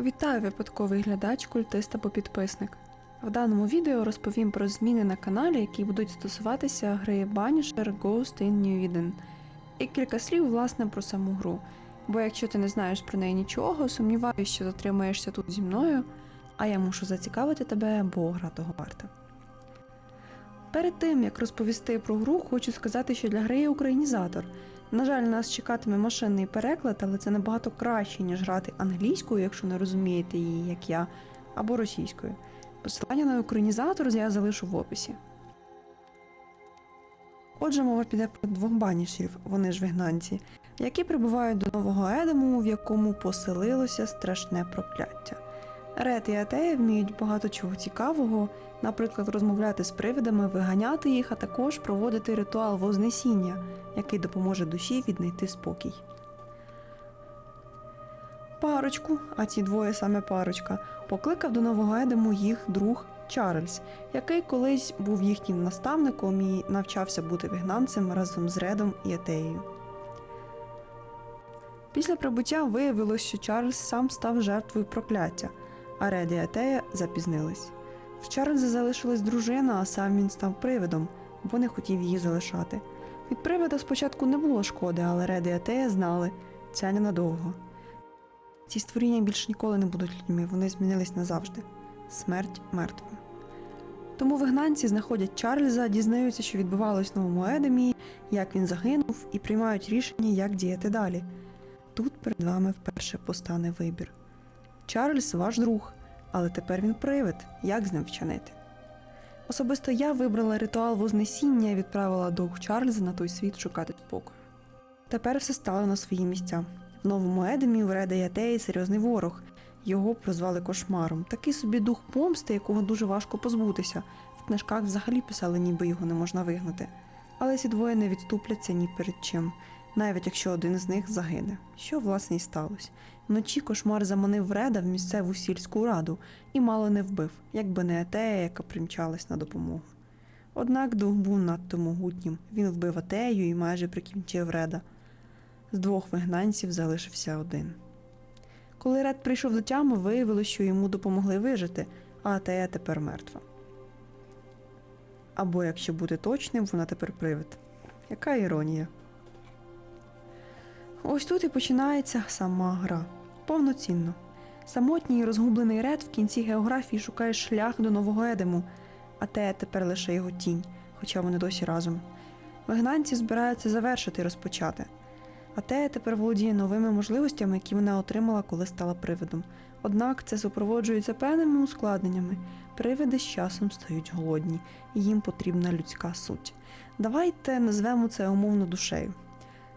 Вітаю випадковий глядач, культист або підписник. В даному відео розповім про зміни на каналі, які будуть стосуватися гри Banisher Ghost in New Eden. І кілька слів, власне, про саму гру. Бо якщо ти не знаєш про неї нічого, сумніваюся, що затримаєшся тут зі мною, а я мушу зацікавити тебе, бо гра того варта. Перед тим як розповісти про гру, хочу сказати, що для гри є українізатор. На жаль, нас чекатиме машинний переклад, але це набагато краще, ніж грати англійською, якщо не розумієте її, як я, або російською. Посилання на українізатор я залишу в описі. Отже, мова піде про двох банішерів, вони ж вигнанці, які прибувають до нового Едему, в якому поселилося страшне прокляття. Ред і Атея вміють багато чого цікавого, наприклад, розмовляти з привидами, виганяти їх, а також проводити ритуал Вознесіння, який допоможе душі віднайти спокій. Парочку, а ці двоє саме парочка, покликав до нового Едему їх друг Чарльз, який колись був їхнім наставником і навчався бути вигнанцем разом з Редом і Атеєю. Після прибуття виявилось, що Чарльз сам став жертвою прокляття, а Ред і Атея запізнились. В Чарльза залишилась дружина, а сам він став привидом, бо не хотів її залишати. Від привида спочатку не було шкоди, але Ред і Атея знали це ненадовго. Ці створіння більше ніколи не будуть людьми, вони змінились назавжди. Смерть мертва. Тому вигнанці знаходять Чарльза, дізнаються, що відбувалось в новому Едемі, як він загинув, і приймають рішення, як діяти далі. Тут перед вами вперше постане вибір. Чарльз ваш друг, але тепер він привид. Як з ним вчинити? Особисто я вибрала ритуал Вознесіння і відправила дух Чарльза на той світ шукати спокою. Тепер все стало на свої місця. В новому Едемі у Реда серйозний ворог. Його прозвали кошмаром. Такий собі дух помсти, якого дуже важко позбутися. В книжках взагалі писали, ніби його не можна вигнати. Але ці двоє не відступляться ні перед чим, навіть якщо один з них загине. Що власне і сталося? Вночі кошмар заманив Реда в місцеву сільську раду і мало не вбив, якби не Атея, яка примчалась на допомогу. Однак дух був надто могутнім. Він вбив Атею і майже прикінчив Реда. З двох вигнанців залишився один. Коли Ред прийшов до тями, виявилося, що йому допомогли вижити, а Атея тепер мертва. Або, якщо бути точним, вона тепер привид. Яка іронія? Ось тут і починається сама гра. Повноцінно. Самотній розгублений Ред в кінці географії шукає шлях до нового Едему, а Тея тепер лише його тінь, хоча вони досі разом. Вигнанці збираються завершити і розпочати. А Тея тепер володіє новими можливостями, які вона отримала, коли стала привидом. Однак це супроводжується певними ускладненнями. Привиди з часом стають голодні, і їм потрібна людська суть. Давайте назвемо це умовно душею.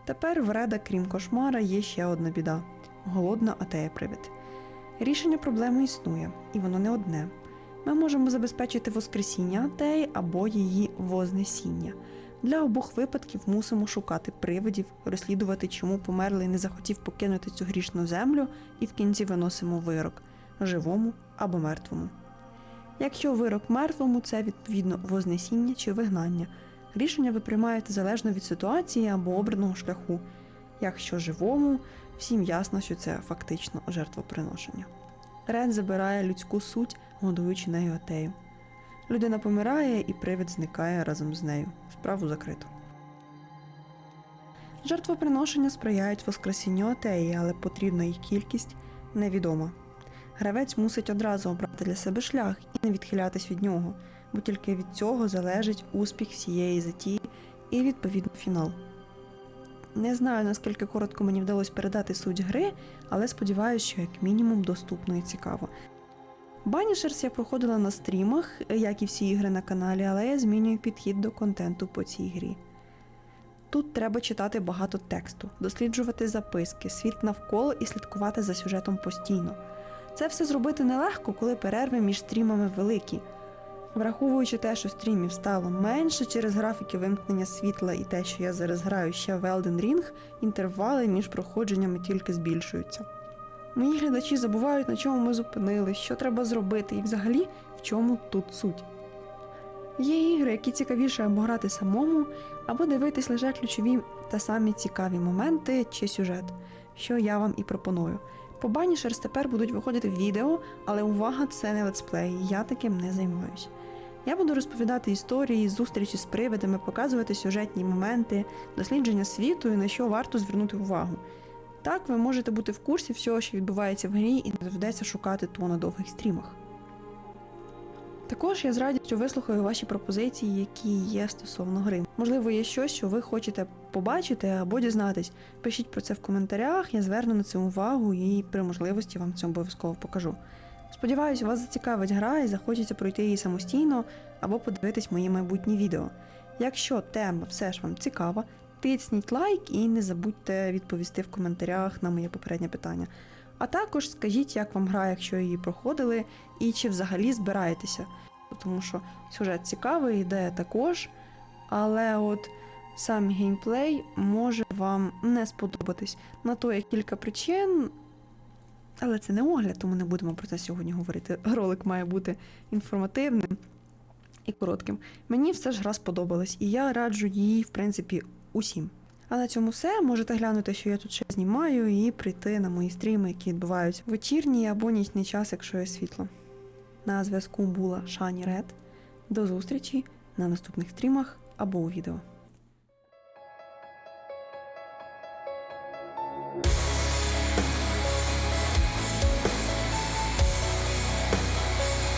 Тепер в Реда, крім кошмара, є ще одна біда голодна атея привид. Рішення проблеми існує, і воно не одне. Ми можемо забезпечити воскресіння атеї або її вознесіння. Для обох випадків мусимо шукати привидів, розслідувати, чому померлий не захотів покинути цю грішну землю, і в кінці виносимо вирок живому або мертвому. Якщо вирок мертвому, це відповідно вознесіння чи вигнання. Рішення ви приймаєте залежно від ситуації або обраного шляху. Якщо живому, всім ясно, що це фактично жертвоприношення. Ред забирає людську суть, годуючи нею атею. Людина помирає і привид зникає разом з нею. Справу закрито. Жертвоприношення сприяють воскресінню атеї, але потрібна їх кількість невідома. Гравець мусить одразу обрати для себе шлях і не відхилятись від нього, бо тільки від цього залежить успіх всієї затії і відповідно фінал. Не знаю, наскільки коротко мені вдалося передати суть гри, але сподіваюся, що як мінімум доступно і цікаво. Банішерс я проходила на стрімах, як і всі ігри на каналі, але я змінюю підхід до контенту по цій грі. Тут треба читати багато тексту, досліджувати записки, світ навколо і слідкувати за сюжетом постійно. Це все зробити нелегко, коли перерви між стрімами великі. Враховуючи те, що стрімів стало менше через графіки вимкнення світла і те, що я зараз граю ще в Elden Ring, інтервали між проходженнями тільки збільшуються. Мої глядачі забувають, на чому ми зупинились, що треба зробити і взагалі в чому тут суть. Є ігри, які цікавіше або грати самому, або дивитись лише ключові та самі цікаві моменти чи сюжет, що я вам і пропоную. По банішерс тепер будуть виходити відео, але увага, це не летсплей, я таким не займаюсь. Я буду розповідати історії, зустрічі з привидами, показувати сюжетні моменти, дослідження світу і на що варто звернути увагу. Так ви можете бути в курсі всього, що відбувається в грі, і не доведеться шукати то на довгих стрімах. Також я з радістю вислухаю ваші пропозиції, які є стосовно гри. Можливо, є щось, що ви хочете побачити або дізнатись. Пишіть про це в коментарях, я зверну на це увагу і при можливості вам це обов'язково покажу. Сподіваюсь, вас зацікавить гра і захочеться пройти її самостійно або подивитись мої майбутні відео. Якщо тема все ж вам цікава, тисніть лайк і не забудьте відповісти в коментарях на моє попереднє питання. А також скажіть, як вам гра, якщо її проходили, і чи взагалі збираєтеся. Тому що сюжет цікавий, ідея також, але от сам геймплей може вам не сподобатись. На то є кілька причин, але це не огляд, тому не будемо про це сьогодні говорити. Ролик має бути інформативним і коротким. Мені все ж гра сподобалась, і я раджу її, в принципі, усім. А на цьому все. Можете глянути, що я тут ще знімаю, і прийти на мої стріми, які відбуваються вечірній або нічний час, якщо є світло. На зв'язку була Шані Ред. До зустрічі на наступних стрімах або у відео.